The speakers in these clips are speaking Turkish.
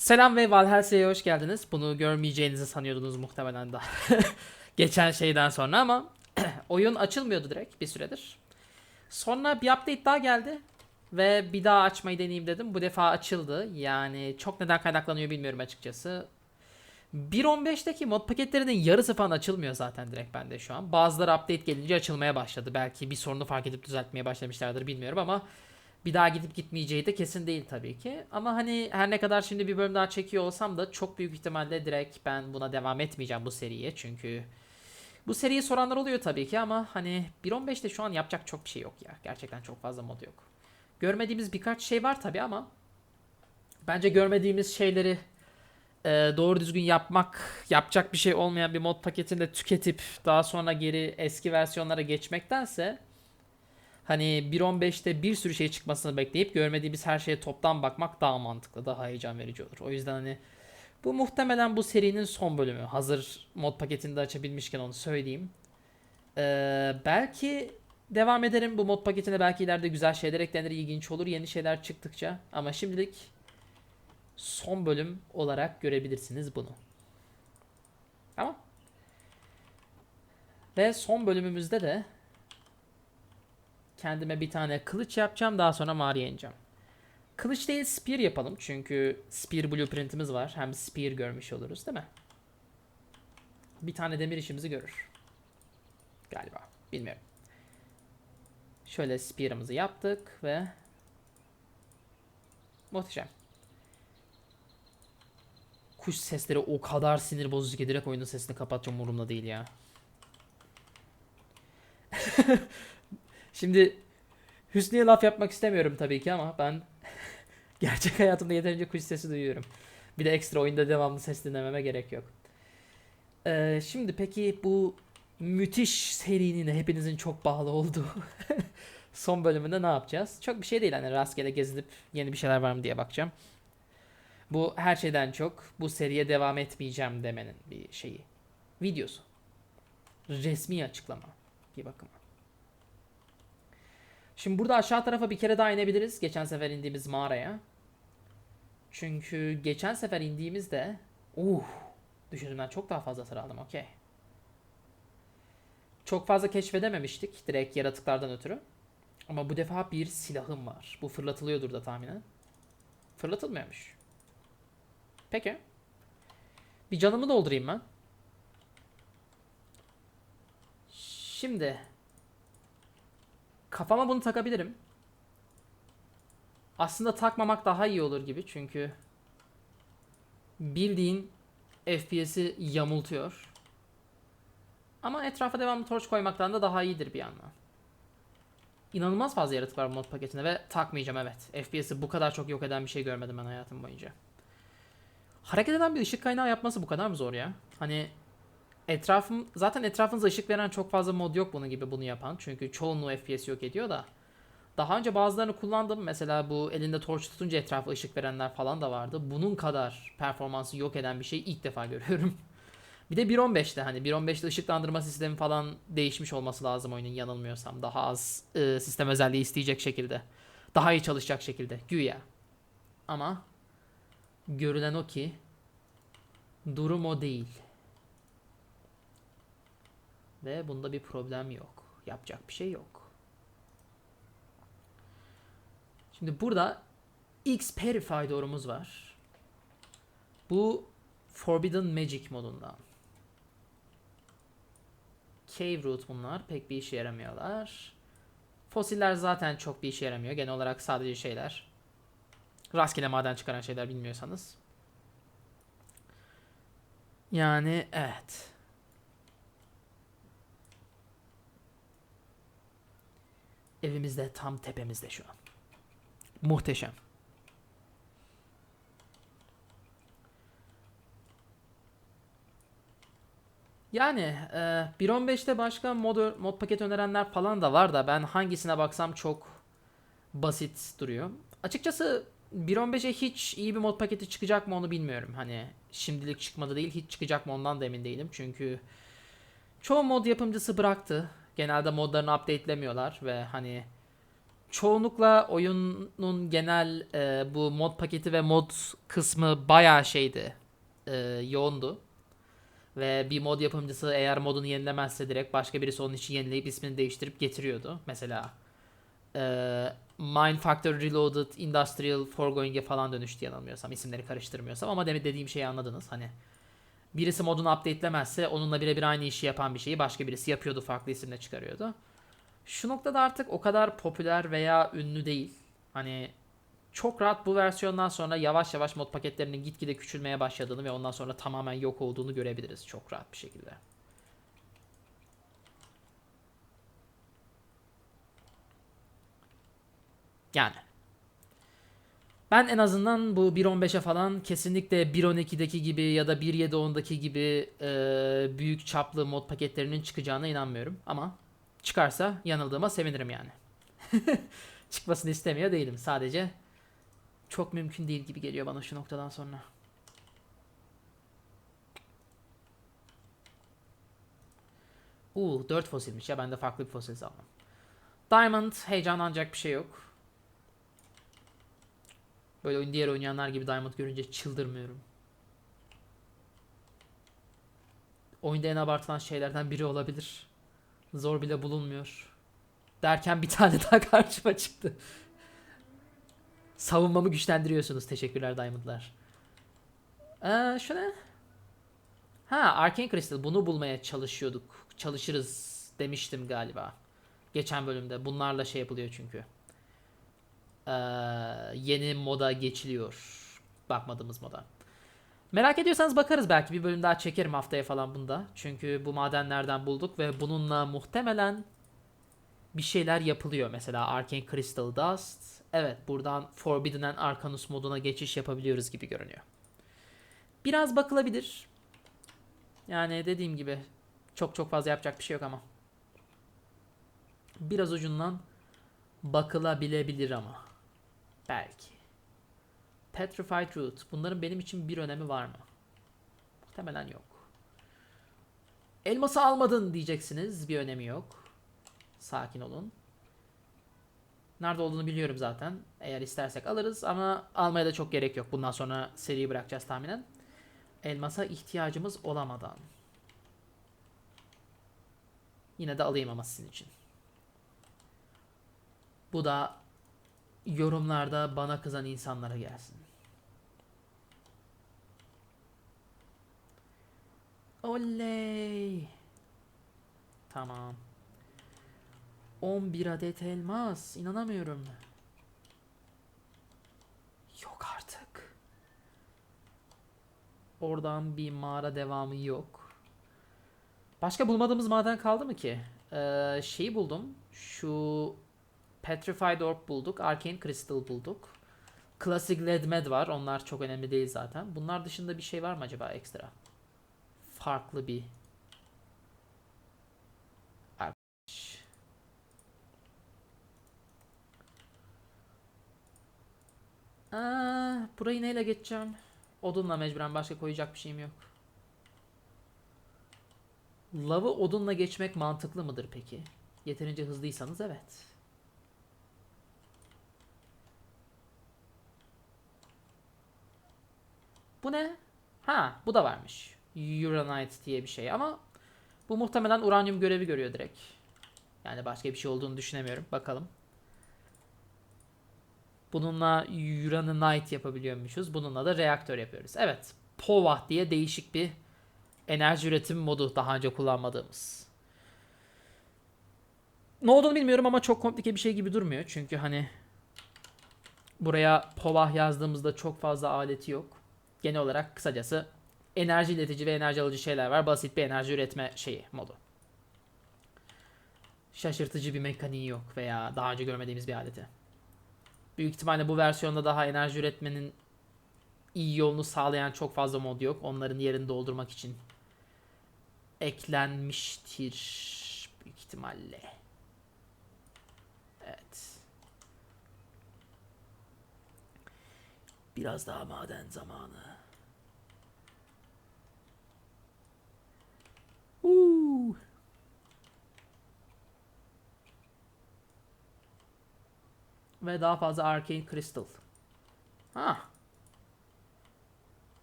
Selam ve Valhalla'ya hoş geldiniz. Bunu görmeyeceğinizi sanıyordunuz muhtemelen daha geçen şeyden sonra ama oyun açılmıyordu direkt bir süredir. Sonra bir update daha geldi ve bir daha açmayı deneyeyim dedim. Bu defa açıldı. Yani çok neden kaynaklanıyor bilmiyorum açıkçası. 1.15'teki mod paketlerinin yarısı falan açılmıyor zaten direkt bende şu an. Bazıları update gelince açılmaya başladı. Belki bir sorunu fark edip düzeltmeye başlamışlardır bilmiyorum ama bir daha gidip gitmeyeceği de kesin değil tabii ki. Ama hani her ne kadar şimdi bir bölüm daha çekiyor olsam da çok büyük ihtimalle direkt ben buna devam etmeyeceğim bu seriye. Çünkü bu seriyi soranlar oluyor tabii ki ama hani 1.15'te şu an yapacak çok bir şey yok ya. Gerçekten çok fazla mod yok. Görmediğimiz birkaç şey var tabii ama bence görmediğimiz şeyleri e, doğru düzgün yapmak, yapacak bir şey olmayan bir mod paketini de tüketip daha sonra geri eski versiyonlara geçmektense hani 1.15'te bir sürü şey çıkmasını bekleyip görmediğimiz her şeye toptan bakmak daha mantıklı, daha heyecan verici olur. O yüzden hani bu muhtemelen bu serinin son bölümü. Hazır mod paketini de açabilmişken onu söyleyeyim. Ee, belki devam ederim bu mod paketine. Belki ileride güzel şeyler eklenir, ilginç olur yeni şeyler çıktıkça. Ama şimdilik son bölüm olarak görebilirsiniz bunu. Tamam. Ve son bölümümüzde de kendime bir tane kılıç yapacağım. Daha sonra mağaraya ineceğim. Kılıç değil spear yapalım. Çünkü spear blueprintimiz var. Hem spear görmüş oluruz değil mi? Bir tane demir işimizi görür. Galiba. Bilmiyorum. Şöyle spear'ımızı yaptık ve muhteşem. Kuş sesleri o kadar sinir bozucu ki direkt oyunun sesini kapatacağım umurumda değil ya. Şimdi Hüsnü'ye laf yapmak istemiyorum tabii ki ama ben gerçek hayatımda yeterince kuş sesi duyuyorum. Bir de ekstra oyunda devamlı ses dinlememe gerek yok. Ee, şimdi peki bu müthiş serinin hepinizin çok bağlı olduğu son bölümünde ne yapacağız? Çok bir şey değil hani rastgele gezinip yeni bir şeyler var mı diye bakacağım. Bu her şeyden çok bu seriye devam etmeyeceğim demenin bir şeyi. Videosu. Resmi açıklama bir bakıma. Şimdi burada aşağı tarafa bir kere daha inebiliriz. Geçen sefer indiğimiz mağaraya. Çünkü geçen sefer indiğimizde uh düşündüğümden çok daha fazla sıra aldım. Okey. Çok fazla keşfedememiştik direkt yaratıklardan ötürü. Ama bu defa bir silahım var. Bu fırlatılıyordur da tahminen. Fırlatılmıyormuş. Peki. Bir canımı doldurayım ben. Şimdi kafama bunu takabilirim. Aslında takmamak daha iyi olur gibi çünkü bildiğin FPS'i yamultuyor. Ama etrafa devamlı torç koymaktan da daha iyidir bir yandan. İnanılmaz fazla yaratık var bu mod paketinde ve takmayacağım evet. FPS'i bu kadar çok yok eden bir şey görmedim ben hayatım boyunca. Hareket eden bir ışık kaynağı yapması bu kadar mı zor ya? Hani etrafım zaten etrafınıza ışık veren çok fazla mod yok bunun gibi bunu yapan. Çünkü çoğunluğu FPS yok ediyor da. Daha önce bazılarını kullandım. Mesela bu elinde torç tutunca etrafa ışık verenler falan da vardı. Bunun kadar performansı yok eden bir şey ilk defa görüyorum. Bir de 1.15'te hani 1.15'te ışıklandırma sistemi falan değişmiş olması lazım oyunun yanılmıyorsam. Daha az e, sistem özelliği isteyecek şekilde. Daha iyi çalışacak şekilde. Güya. Ama görülen o ki durum o değil. Ve bunda bir problem yok. Yapacak bir şey yok. Şimdi burada X Purify doğrumuz var. Bu Forbidden Magic modundan. Cave Root bunlar. Pek bir işe yaramıyorlar. Fosiller zaten çok bir işe yaramıyor. Genel olarak sadece şeyler. Rastgele maden çıkaran şeyler bilmiyorsanız. Yani evet. Evimizde tam tepemizde şu an. Muhteşem. Yani e, 1.15'te başka mod, mod paket önerenler falan da var da ben hangisine baksam çok basit duruyor. Açıkçası 1.15'e hiç iyi bir mod paketi çıkacak mı onu bilmiyorum. Hani şimdilik çıkmadı değil hiç çıkacak mı ondan da emin değilim. Çünkü çoğu mod yapımcısı bıraktı. Genelde modlarını updatelemiyorlar ve hani çoğunlukla oyunun genel e, bu mod paketi ve mod kısmı bayağı şeydi. e, yoğundu. Ve bir mod yapımcısı eğer modunu yenilemezse direkt başka birisi onun için yenileyip ismini değiştirip getiriyordu. Mesela e, Mind Factor Reloaded, Industrial Foregoing'e falan dönüştü yanılmıyorsam. isimleri karıştırmıyorsam ama demin dediğim şeyi anladınız. Hani birisi modunu update'lemezse onunla birebir aynı işi yapan bir şeyi başka birisi yapıyordu farklı isimle çıkarıyordu. Şu noktada artık o kadar popüler veya ünlü değil. Hani çok rahat bu versiyondan sonra yavaş yavaş mod paketlerinin gitgide küçülmeye başladığını ve ondan sonra tamamen yok olduğunu görebiliriz çok rahat bir şekilde. Yani. Ben en azından bu 1.15'e falan kesinlikle 1.12'deki gibi ya da 1.7.10'daki gibi e, büyük çaplı mod paketlerinin çıkacağına inanmıyorum. Ama çıkarsa yanıldığıma sevinirim yani. Çıkmasını istemiyor değilim. Sadece çok mümkün değil gibi geliyor bana şu noktadan sonra. Uuu 4 fosilmiş ya ben de farklı bir fosil almam. Diamond heyecanlanacak bir şey yok. Böyle oyun diğer oynayanlar gibi Diamond görünce çıldırmıyorum. Oyunda en abartılan şeylerden biri olabilir. Zor bile bulunmuyor. Derken bir tane daha karşıma çıktı. Savunmamı güçlendiriyorsunuz. Teşekkürler Diamond'lar. Ee, şu? Ha Arcane Crystal. Bunu bulmaya çalışıyorduk. Çalışırız demiştim galiba. Geçen bölümde. Bunlarla şey yapılıyor çünkü. Ee, yeni moda geçiliyor. Bakmadığımız moda. Merak ediyorsanız bakarız belki bir bölüm daha çekerim haftaya falan bunda. Çünkü bu madenlerden bulduk ve bununla muhtemelen bir şeyler yapılıyor. Mesela Arcane Crystal Dust. Evet buradan Forbidden and Arcanus moduna geçiş yapabiliyoruz gibi görünüyor. Biraz bakılabilir. Yani dediğim gibi çok çok fazla yapacak bir şey yok ama. Biraz ucundan bakılabilebilir ama. Belki. Petrified Root. Bunların benim için bir önemi var mı? Muhtemelen yok. Elması almadın diyeceksiniz. Bir önemi yok. Sakin olun. Nerede olduğunu biliyorum zaten. Eğer istersek alırız ama almaya da çok gerek yok. Bundan sonra seriyi bırakacağız tahminen. Elmasa ihtiyacımız olamadan. Yine de alayım ama sizin için. Bu da yorumlarda bana kızan insanlara gelsin. Oley. Tamam. 11 adet elmas. İnanamıyorum. Yok artık. Oradan bir mağara devamı yok. Başka bulmadığımız maden kaldı mı ki? Ee, şeyi buldum. Şu Petrified Orb bulduk. Arcane Crystal bulduk. Classic Lead Med var. Onlar çok önemli değil zaten. Bunlar dışında bir şey var mı acaba ekstra? Farklı bir Arkadaş. Aa, burayı neyle geçeceğim? Odunla mecburen başka koyacak bir şeyim yok. Lavı odunla geçmek mantıklı mıdır peki? Yeterince hızlıysanız evet. Bu ne? Ha, bu da varmış. Uranite diye bir şey ama bu muhtemelen uranyum görevi görüyor direkt. Yani başka bir şey olduğunu düşünemiyorum. Bakalım. Bununla Uranite yapabiliyormuşuz. Bununla da reaktör yapıyoruz. Evet. POVA diye değişik bir enerji üretim modu daha önce kullanmadığımız. Ne olduğunu bilmiyorum ama çok komplike bir şey gibi durmuyor. Çünkü hani buraya POVA yazdığımızda çok fazla aleti yok. Genel olarak kısacası enerji iletici ve enerji alıcı şeyler var. Basit bir enerji üretme şeyi modu. Şaşırtıcı bir mekaniği yok veya daha önce görmediğimiz bir aleti. Büyük ihtimalle bu versiyonda daha enerji üretmenin iyi yolunu sağlayan çok fazla mod yok. Onların yerini doldurmak için eklenmiştir büyük ihtimalle. Evet. Biraz daha maden zamanı. Uuu. ve daha fazla Arcane Crystal. Ha.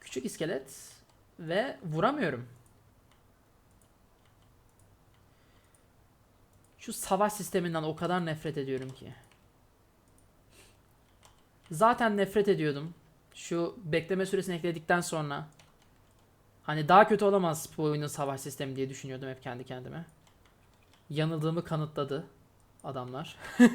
Küçük iskelet ve vuramıyorum. Şu savaş sisteminden o kadar nefret ediyorum ki. Zaten nefret ediyordum. Şu bekleme süresini ekledikten sonra. Hani daha kötü olamaz bu oyunun savaş sistemi diye düşünüyordum hep kendi kendime. Yanıldığımı kanıtladı adamlar.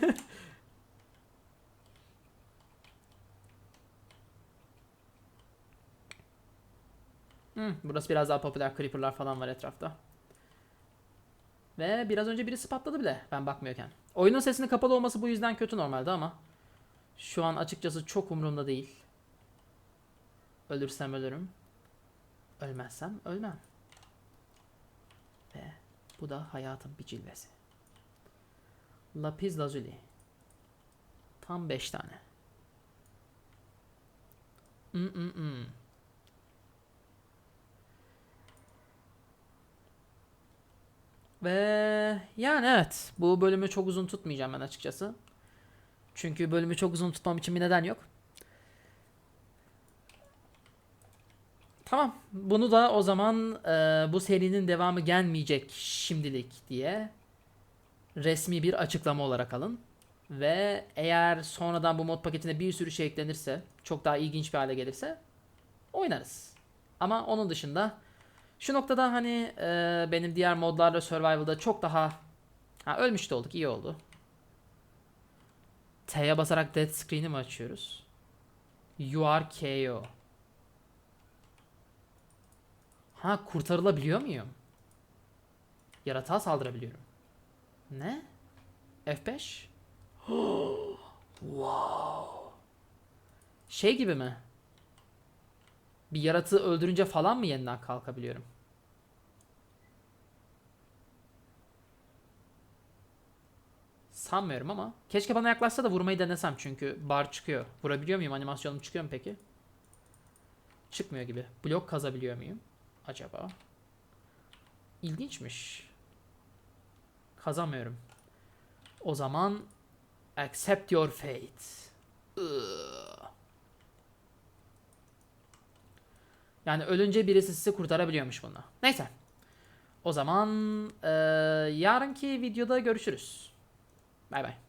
Hmm, burası biraz daha popüler. Creeper'lar falan var etrafta. Ve biraz önce birisi patladı bile ben bakmıyorken. Oyunun sesinin kapalı olması bu yüzden kötü normalde ama şu an açıkçası çok umurumda değil. Ölürsem ölürüm. Ölmezsem ölmem. Ve bu da hayatın bir cilvesi. Lapis lazuli. Tam 5 tane. Mm -mm -mm. Ve yani evet bu bölümü çok uzun tutmayacağım ben açıkçası. Çünkü bölümü çok uzun tutmam için bir neden yok. Tamam. Bunu da o zaman e, bu serinin devamı gelmeyecek şimdilik diye resmi bir açıklama olarak alın. Ve eğer sonradan bu mod paketine bir sürü şey eklenirse, çok daha ilginç bir hale gelirse oynarız. Ama onun dışında şu noktada hani e, benim diğer modlarla Survival'da çok daha ha, ölmüş de olduk iyi oldu. T'ye basarak dead screen'i mi açıyoruz? You are KO. Ha kurtarılabiliyor muyum? Yaratığa saldırabiliyorum. Ne? F5? wow. Şey gibi mi? Bir yaratığı öldürünce falan mı yeniden kalkabiliyorum? Sanmıyorum ama. Keşke bana yaklaşsa da vurmayı denesem çünkü bar çıkıyor. Vurabiliyor muyum? Animasyonum çıkıyor mu peki? Çıkmıyor gibi. Blok kazabiliyor muyum? Acaba? İlginçmiş. Kazamıyorum. O zaman accept your fate. Yani ölünce birisi sizi kurtarabiliyormuş bunu. Neyse. O zaman eee yarınki videoda görüşürüz. Bye bye.